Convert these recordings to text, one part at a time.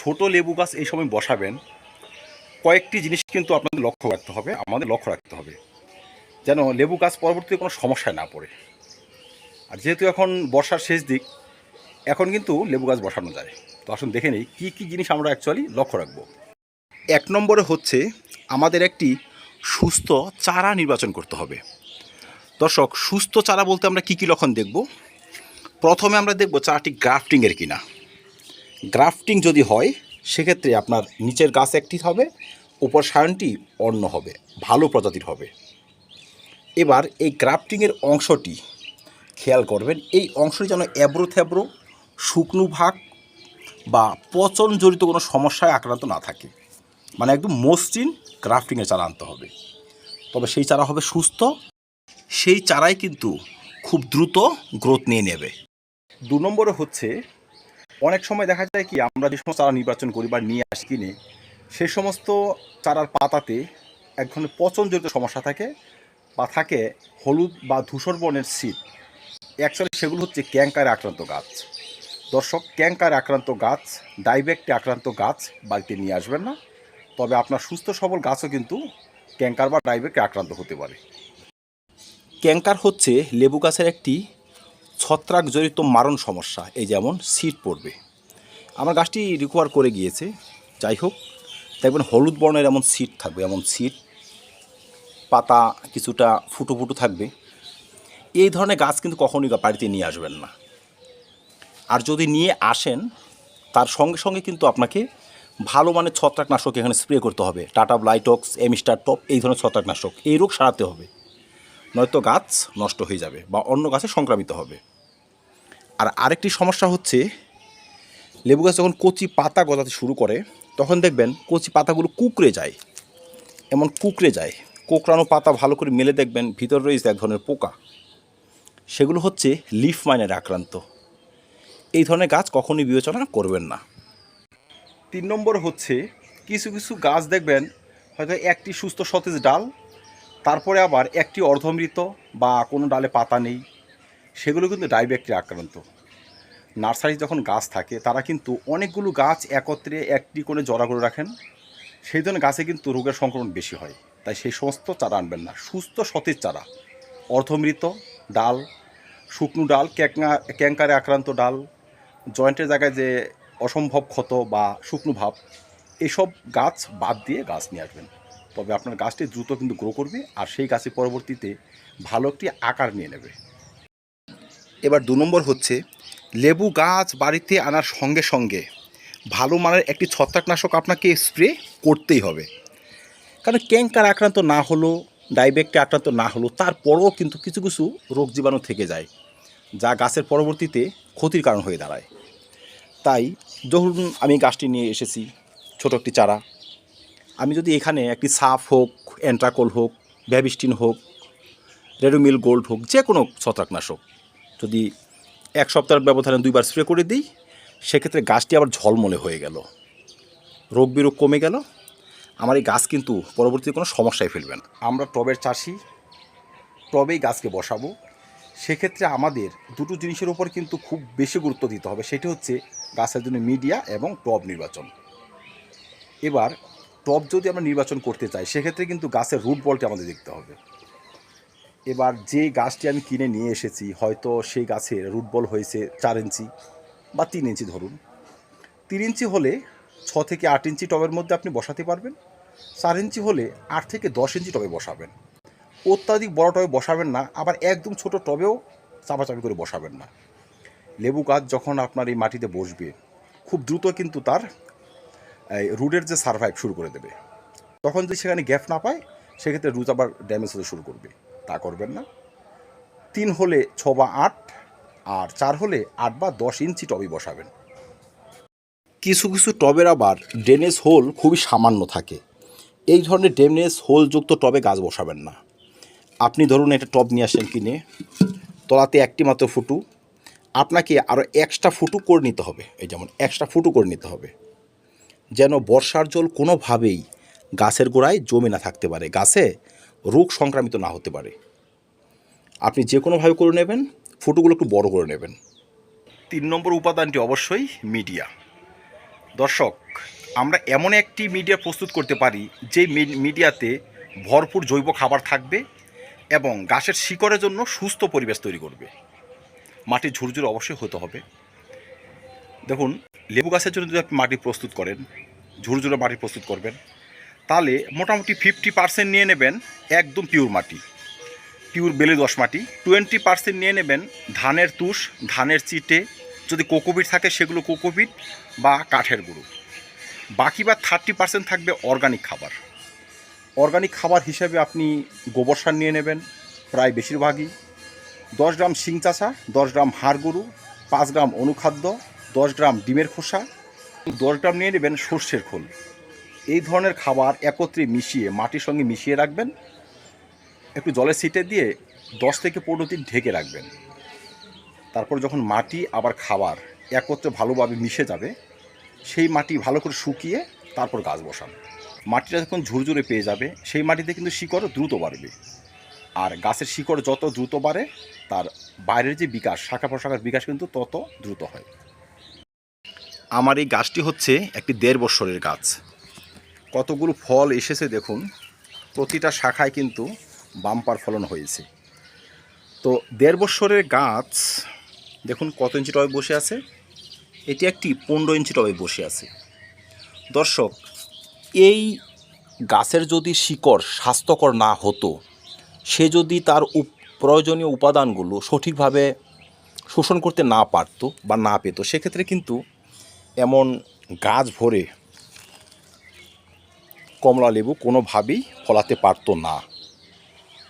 ছোট লেবু গাছ এই সময় বসাবেন, কয়েকটি জিনিস কিন্তু আপনাদের লক্ষ্য রাখতে হবে, আমাদের লক্ষ্য রাখতে হবে। যেন লেবু গাছ পরবর্তীতে কোনো সমস্যায় না পড়ে। আর যেহেতু এখন বর্ষার শেষ দিক, এখন কিন্তু লেবু গাছ বসানো যায়। তো আসুন দেখে নিই, কী কী জিনিস আমরা অ্যাকচুয়ালি লক্ষ্য রাখব? এক নম্বরে হচ্ছে আমাদের একটি সুস্থ চারা নির্বাচন করতে হবে। দর্শক, সুস্থ চারা বলতে আমরা কী কী লক্ষণ দেখব? প্রথমে আমরা দেখব চারাটি গ্রাফটিংয়ের কিনা। গ্রাফটিং যদি হয়, সেক্ষেত্রে আপনার নিচের গাছ একটি হবে, উপর সায়নটি অন্য হবে, ভালো প্রজাতির হবে। এবার এই গ্রাফটিংয়ের অংশটি খেয়াল করবেন, এই অংশটি যেন এবড়ো থেবড়ো শুকনো ভাগ বা পচন জড়িত কোনো সমস্যায় আক্রান্ত না থাকে। মানে একদম মসৃণ গ্রাফটিংয়ের চারা আনতে হবে। তবে সেই চারা হবে সুস্থ, সেই চারাই কিন্তু খুব দ্রুত গ্রোথ নিয়ে নেবে। দু নম্বরে হচ্ছে অনেক সময় দেখা যায় কি, আমরা যে সমস্ত চারা নির্বাচন করি বা নিয়ে আসি কিনে, সে সমস্ত চারার পাতাতে এক ধরনের পচন জড়িত সমস্যা থাকে বা থাকে হলুদ বা ধূসর বর্ণের শীত অ্যাকচুয়ালি সেগুলো হচ্ছে ক্যাঙ্কারে আক্রান্ত গাছ। দর্শক ক্যাঙ্কারে আক্রান্ত গাছ ডাইবেক্টে আক্রান্ত গাছ বাড়িতে নিয়ে আসবেন না। তবে আপনার সুস্থ সবল গাছও কিন্তু ক্যাঙ্কার বা ডাইবেক্টে আক্রান্ত হতে পারে। ক্যাঙ্কার হচ্ছে লেবু গাছের একটি ছত্রাক জড়িত মারণ সমস্যা, এই যেমন সিট পড়বে। আমার গাছটি রিকভার করে গিয়েছে, যাই হোক, দেখবেন হলুদ বর্ণের এমন সিট থাকবে, এমন সিট পাতা কিছুটা ফুটো ফুটো থাকবে। এই ধরনের গাছ কিন্তু কখনই বাড়িতে নিয়ে আসবেন না। আর যদি নিয়ে আসেন, তার সঙ্গে সঙ্গে কিন্তু আপনাকে ভালো মানের ছত্রাকনাশক এখানে স্প্রে করতে হবে। টাটা ব্লাইটক্স, এমিস্টার টপ, এই ধরনের ছত্রাকনাশক, এই রোগ সারাতে হবে। নয়তো গাছ নষ্ট হয়ে যাবে বা অন্য গাছে সংক্রামিত হবে। আর আরেকটি সমস্যা হচ্ছে, লেবু গাছ যখন কচি পাতা গজাতে শুরু করে, তখন দেখবেন কচি পাতাগুলো কুকড়ে যায়। এমন কুকড়ে যায়, কোকড়ানো পাতা ভালো করে মেলে দেখবেন, ভিতর রয়েছে এক ধরনের পোকা। সেগুলো হচ্ছে লিফ মাইনের আক্রান্ত। এই ধরনের গাছ কখনই বিবেচনা করবেন না। তিন নম্বর হচ্ছে, কিছু কিছু গাছ দেখবেন, হয়তো একটি সুস্থ সতেজ ডাল, তারপরে আবার একটি অর্ধমৃত বা কোনো ডালে পাতা নেই। সেগুলো কিন্তু ডাইব্যাকটেরিয়া আক্রান্ত। নার্সারি যখন গাছ থাকে, তারা কিন্তু অনেকগুলো গাছ একত্রে একটি করে জড়া করে রাখেন। সেই জন্য গাছে কিন্তু রোগের সংক্রমণ বেশি হয়। তাই সেই সমস্ত চারা আনবেন না। সুস্থ, সতেজ চারা। অর্ধমৃত ডাল, শুকনো ডাল ক্যাঙ্কা ক্যাঙ্কারে আক্রান্ত ডাল, জয়েন্টের জায়গায় যে অসম্ভব ক্ষত বা শুকনো ভাব, এসব গাছ বাদ দিয়ে গাছ নিয়ে আসবেন। তবে আপনার গাছটি দ্রুত কিন্তু গ্রো করবে আর সেই গাছে পরবর্তীতে ভালো একটি আকার নিয়ে নেবে। এবার দু নম্বর হচ্ছে, লেবু গাছ বাড়িতে আনার সঙ্গে সঙ্গে ভালো মানের একটি ছত্রাকনাশক আপনাকে স্প্রে করতেই হবে। কারণ ক্যাঙ্কার আক্রান্ত না হলো, ডাইবেক্টে আক্রান্ত না হলো, তারপরও কিন্তু কিছু কিছু রোগ জীবাণু থেকে যায়, যা গাছের পরবর্তীতে ক্ষতির কারণ হয়ে দাঁড়ায়। তাই ধরুন আমি গাছটি নিয়ে এসেছি, ছোট একটি চারা। আমি যদি এখানে একটি সাফ হোক, অ্যান্ট্রাকোল হোক ভ্যাবিস্টিন হোক, রেডোমিল গোল্ড হোক, যে কোনো ছত্রাকনাশক যদি এক সপ্তাহের ব্যবধানে দুইবার স্প্রে করে দিই, সেক্ষেত্রে গাছটি আবার ঝলমলে হয়ে গেল। রোগ বিরোগ কমে গেল। আমার এই গাছ কিন্তু পরবর্তীতে কোনো সমস্যায় ফেলবে না। আমরা টবের চাষি, টবেই গাছকে বসাবো। সেক্ষেত্রে আমাদের দুটো জিনিসের উপর কিন্তু খুব বেশি গুরুত্ব দিতে হবে। সেটি হচ্ছে গাছের জন্য মিডিয়া এবং টব নির্বাচন। এবার টব যদি আমরা নির্বাচন করতে চাই, সেক্ষেত্রে কিন্তু গাছের রুট বলটি আমাদের দেখতে হবে। এবার যে গাছটি আমি কিনে নিয়ে এসেছি, হয়তো সেই গাছের রুট বল হয়েছে চার ইঞ্চি বা তিন ইঞ্চি ধরুন। তিন ইঞ্চি হলে ছ থেকে আট ইঞ্চি টবের মধ্যে আপনি বসাতে পারবেন। চার ইঞ্চি হলে আট থেকে দশ ইঞ্চি টবে বসাবেন। অত্যাধিক বড় টবে বসাবেন না, আবার একদম ছোট টবেও চাপাচাপি করে বসাবেন না। লেবু গাছ যখন আপনার এই মাটিতে বসবে, খুব দ্রুত কিন্তু তার রুটের যে সার্ভাইভ শুরু করে দেবে। তখন যদি সেখানে গ্যাপ না পায়, সেক্ষেত্রে রুট আবার ড্যামেজ হতে শুরু করবে। তা করবেন না। তিন হলে ছ বা আট, আর চার হলে আট বা দশ ইঞ্চি টবে বসাবেন। কিছু কিছু টবের আবার ড্রেনেজ হোল খুবই সামান্য থাকে। এই ধরনের ড্রেনেজ হোলযুক্ত টবে গাছ বসাবেন না। আপনি ধরুন একটা টব নিয়ে আসেন কিনে, তলাতে একটি মাত্র ফুটু, আপনাকে আরও এক্সট্রা ফুটু করে নিতে হবে। এই যেমন এক্সট্রা ফুটু করে নিতে হবে। যেন বর্ষার জল কোনোভাবেই গাছের গোড়ায় জমে না থাকতে পারে। গাছে রোগ সংক্রামিত না হতে পারে। আপনি যে কোনোভাবে করে নেবেন, ফটোগুলো একটু বড় করে নেবেন। তিন নম্বর উপাদানটি অবশ্যই মিডিয়া। দর্শক, আমরা এমন একটি মিডিয়া প্রস্তুত করতে পারি, যে মিডিয়াতে ভরপুর জৈব খাবার থাকবে এবং গাছের শিকড়ের জন্য সুস্থ পরিবেশ তৈরি করবে। মাটি ঝুরঝুরে অবশ্যই হতে হবে। দেখুন, লেবু গাছের জন্য যদি আপনি মাটি প্রস্তুত করেন, ঝুরঝুরে মাটি প্রস্তুত করবেন তাহলে মোটামুটি ফিফটি পার্সেন্ট নিয়ে নেবেন একদম পিওর মাটি পিওর বেলে দশ মাটি। টোয়েন্টি পার্সেন্ট নিয়ে নেবেন ধানের তুষ, ধানের চিটে, যদি কোকোপিট থাকে সেগুলো কোকোপিট বা কাঠের গুঁড়ো। বাকি বা থার্টি পার্সেন্ট থাকবে অর্গানিক খাবার। অর্গানিক খাবার হিসেবে আপনি গোবর সার নিয়ে নেবেন, প্রায় বেশিরভাগই। দশ গ্রাম শিং চাষা, দশ গ্রাম হাড় গরু পাঁচ গ্রাম অনুখাদ্য, দশ গ্রাম ডিমের খোসা। দশ গ্রাম নিয়ে নেবেন সর্ষের খোল। এই ধরনের খাবার একত্রে মিশিয়ে মাটির সঙ্গে মিশিয়ে রাখবেন। একটু জলে ছিটে দিয়ে দশ থেকে পনেরো দিন ঢেকে রাখবেন। তারপর যখন মাটি আবার খাবার একত্রে ভালোভাবে মিশে যাবে, সেই মাটি ভালো করে শুকিয়ে তারপর গাছ বসান। মাটিটা যখন ঝুরঝুরে পেয়ে যাবে, সেই মাটিতে কিন্তু শিকড় দ্রুত বাড়বে। আর গাছের শিকড় যত দ্রুত বাড়ে, তার বাইরের যে বিকাশ, শাখা প্রশাখার বিকাশ কিন্তু তত দ্রুত হয়। আমার এই গাছটি হচ্ছে একটি দেড় বৎসরের গাছ। কতগুলো ফল এসেছে দেখুন, প্রতিটা শাখায় কিন্তু বাম্পার ফলন হয়েছে। তো দেড় বৎসরের গাছ, দেখুন কত ইঞ্চি টবে বসে আছে? এটি একটি পনেরো ইঞ্চি টবে বসে আছে। দর্শক, এই গাছের যদি শিকড় স্বাস্থ্যকর না হতো, সে যদি তার প্রয়োজনীয় উপাদানগুলো সঠিকভাবে শোষণ করতে না পারতো বা না পেত, সেক্ষেত্রে কিন্তু এমন গাছ ভরে কমলা লেবু কোনোভাবেই ফলাতে পারতো না।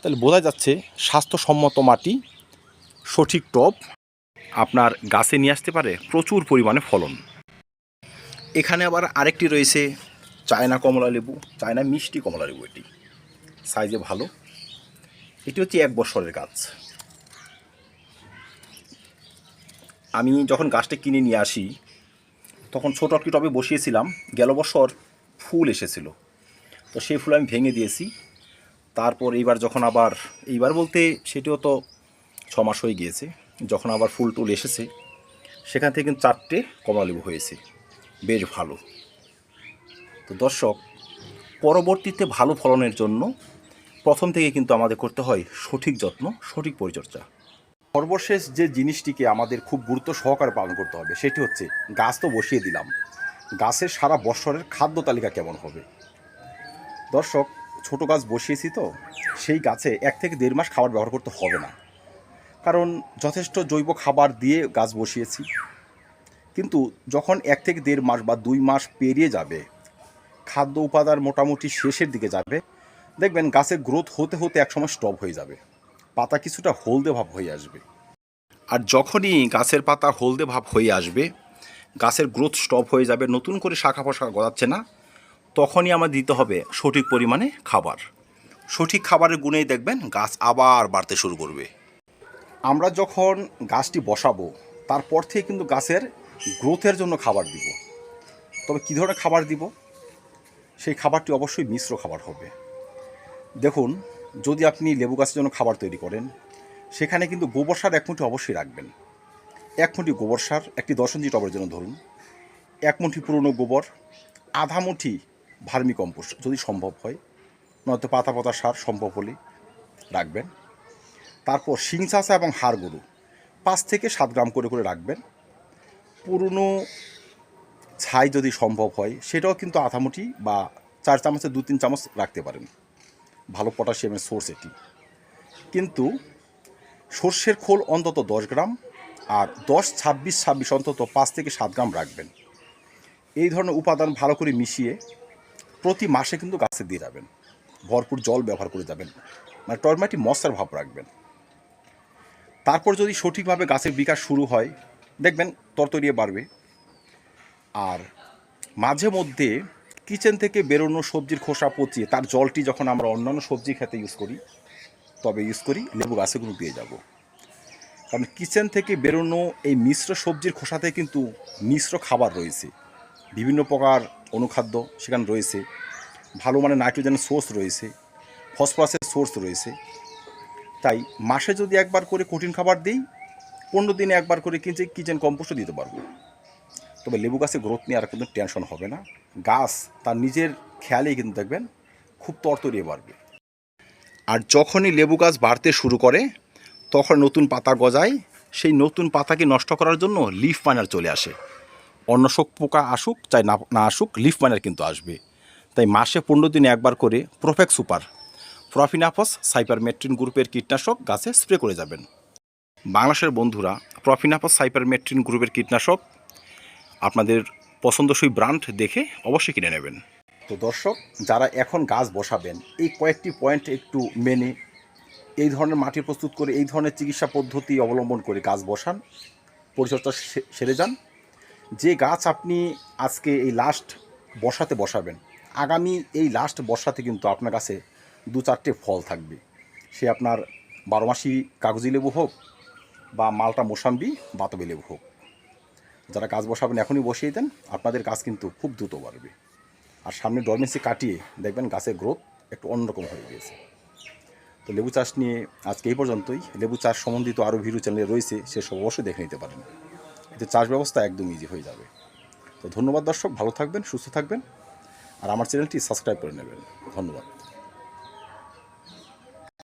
তাহলে বোঝা যাচ্ছে স্বাস্থ্যসম্মত মাটি, সঠিক টব, আপনার গাছে নিয়ে আসতে পারে প্রচুর পরিমাণে ফলন। এখানে আবার আরেকটি রয়েছে চায়না কমলা লেবু, চায়না মিষ্টি কমলা লেবু এটি। সাইজে ভালো। এটি হচ্ছে এক বছরের গাছ। আমি যখন গাছটা কিনে নিয়ে আসি, তখন ছোট একটি টবে বসিয়েছিলাম, গেল বছর ফুল এসেছিল। তো সেই ফুল আমি ভেঙে দিয়েছি। তারপর এইবার যখন আবার, এইবার বলতে সেটিও তো ছ মাস হয়ে গিয়েছে, যখন আবার ফুল টুল এসেছে, সেখান থেকে কিন্তু চারটে কমলালেবু হয়েছে। বেশ ভালো। তো দর্শক, পরবর্তীতে ভালো ফলনের জন্য প্রথম থেকে কিন্তু আমাদের করতে হয় সঠিক যত্ন, সঠিক পরিচর্যা। সর্বশেষ যে জিনিসটিকে আমাদের খুব গুরুত্ব সহকারে পালন করতে হবে, সেটি হচ্ছে গাছ তো বসিয়ে দিলাম। গাছের সারা বৎসরের খাদ্য তালিকা কেমন হবে? দর্শক, ছোট গাছ বসিয়েছি তো, সেই গাছে এক থেকে দেড় মাস খাবার ব্যবহার করতে হবে না। কারণ যথেষ্ট জৈব খাবার দিয়ে গাছ বসিয়েছি। কিন্তু যখন এক থেকে দেড় মাস বা দুই মাস পেরিয়ে যাবে, খাদ্য উপাদান মোটামুটি শেষের দিকে যাবে, দেখবেন গাছের গ্রোথ হতে হতে একসময় স্টপ হয়ে যাবে। পাতা কিছুটা হলদে ভাব হয়ে আসবে। আর যখনই গাছের পাতা হলদে ভাব হয়ে আসবে, গাছের গ্রোথ স্টপ হয়ে যাবে, নতুন করে শাখা পোশাখা গজাচ্ছে না। তখনই আমার দিতে হবে সঠিক পরিমাণে খাবার। সঠিক খাবারের গুণেই দেখবেন গাছ আবার বাড়তে শুরু করবে। আমরা যখন গাছটি বসাবো, তারপর থেকে কিন্তু গাছের গ্রোথের জন্য খাবার দিব। তবে কী ধরনের খাবার দিব? সেই খাবারটি অবশ্যই মিশ্র খাবার হবে। দেখুন, যদি আপনি লেবু গাছের জন্য খাবার তৈরি করেন, সেখানে কিন্তু গোবর সার এক মুঠি অবশ্যই রাখবেন। এক মুঠি গোবর সার, একটি দশ ইঞ্চি টবের জন্য ধরুন। এক মুঠি পুরনো গোবর, আধা মুঠি ভার্মি কম্পোস্ট যদি সম্ভব হয়, নয়তো পাতা পাতা সার সম্ভব হলে রাখবেন। তারপর শিং চাষা এবং হাড় গরু, পাঁচ থেকে সাত গ্রাম করে করে রাখবেন। পুরনো ছাই যদি সম্ভব হয়, সেটাও কিন্তু আধা মুঠি বা চার চামচে, দু তিন চামচ রাখতে পারেন। ভালো পটাশিয়ামের সোর্স এটি। কিন্তু সর্ষের খোল অন্তত দশ গ্রাম আর দশ, ছাব্বিশ ছাব্বিশ অন্তত পাঁচ থেকে সাত গ্রাম রাখবেন। এই ধরনের উপাদান ভালো করে মিশিয়ে প্রতি মাসে কিন্তু গাছে দিয়ে যাবেন। ভরপুর জল ব্যবহার করে যাবেন। মানে টরমাটি মশার ভাব রাখবেন। তারপর যদি সঠিকভাবে গাছের বিকাশ শুরু হয়, দেখবেন তরতরিয়ে বাড়বে। আর মাঝে মধ্যে কিচেন থেকে বেরোনো সবজির খোসা পচিয়ে তার জলটি যখন আমরা অন্যান্য সবজি খেতে ইউজ করি, তবে ইউজ করি, লেবু গাছেগুলো দিয়ে যাব। কারণ কিচেন থেকে বেরোনো এই মিশ্র সবজির খোসাতে কিন্তু মিশ্র খাবার রয়েছে। বিভিন্ন প্রকার অনুখাদ্য সেখানে রয়েছে। ভালো মানে নাইট্রোজেনের সোর্স রয়েছে, ফসফরাসের সোর্স রয়েছে। তাই মাসে যদি একবার করে কঠিন খাবার দিই, পনেরো দিনে একবার করে কিচেন কিচেন কম্পোস্টও দিতে পারব। তবে লেবু গাছের গ্রোথ নিয়ে আর কিন্তু টেনশন হবে না। গাছ তার নিজের খেয়ালেই কিন্তু দেখবেন, খুব তরতরিয়ে বাড়বে। আর যখনই লেবু গাছ বাড়তে শুরু করে, তখন নতুন পাতা গজায়, সেই নতুন পাতাকে নষ্ট করার জন্য লিফ মাইনার চলে আসে। অন্য শোক পোকা আসুক, চাই না না আসুক লিফ মাইনার কিন্তু আসবে। তাই মাসে পনেরো দিনে একবার করে প্রোফেক্স সুপার প্রফিনাফস সাইপারমেট্রিন গ্রুপের কীটনাশক গাছে স্প্রে করে যাবেন। বাংলাদেশের বন্ধুরা প্রফিনাফস সাইপারমেট্রিন গ্রুপের কীটনাশক আপনাদের পছন্দসই ব্র্যান্ড দেখে অবশ্যই কিনে নেবেন। তো দর্শক, যারা এখন গাছ বসাবেন, এই কয়েকটি পয়েন্ট একটু মেনে এই ধরনের মাটি প্রস্তুত করে, এই ধরনের চিকিৎসা পদ্ধতি অবলম্বন করে গাছ বসান, পরিচর্যা সেরে যান। যে গাছ আপনি আজকে এই লাস্ট বসাতে বসাবেন, আগামী এই লাস্ট বর্ষাতে কিন্তু আপনার কাছে দু চারটে ফল থাকবে। সে আপনার বারোমাসি কাগজি লেবু হোক বা মালটা মোসাম্বি, বাতাবি লেবু হোক। যারা গাছ বসাবেন, এখনই বসিয়ে দেন, আপনাদের গাছ কিন্তু খুব দ্রুত বাড়বে। আর সামনে ডরমেন্সি কাটিয়ে দেখবেন গাছের গ্রোথ একটু অন্যরকম হয়ে গিয়েছে। তো লেবু চাষ নিয়ে আজকে এই পর্যন্তই। লেবু চাষ সম্বন্ধিত আরও ভিডিও চ্যানেলে রয়েছে, সেসব অবশ্যই দেখে নিতে পারেন। এতে চাষ ব্যবস্থা একদম ইজি হয়ে যাবে। তো ধন্যবাদ দর্শক, ভালো থাকবেন, সুস্থ থাকবেন। আর আমার চ্যানেলটি সাবস্ক্রাইব করে নেবেন। ধন্যবাদ।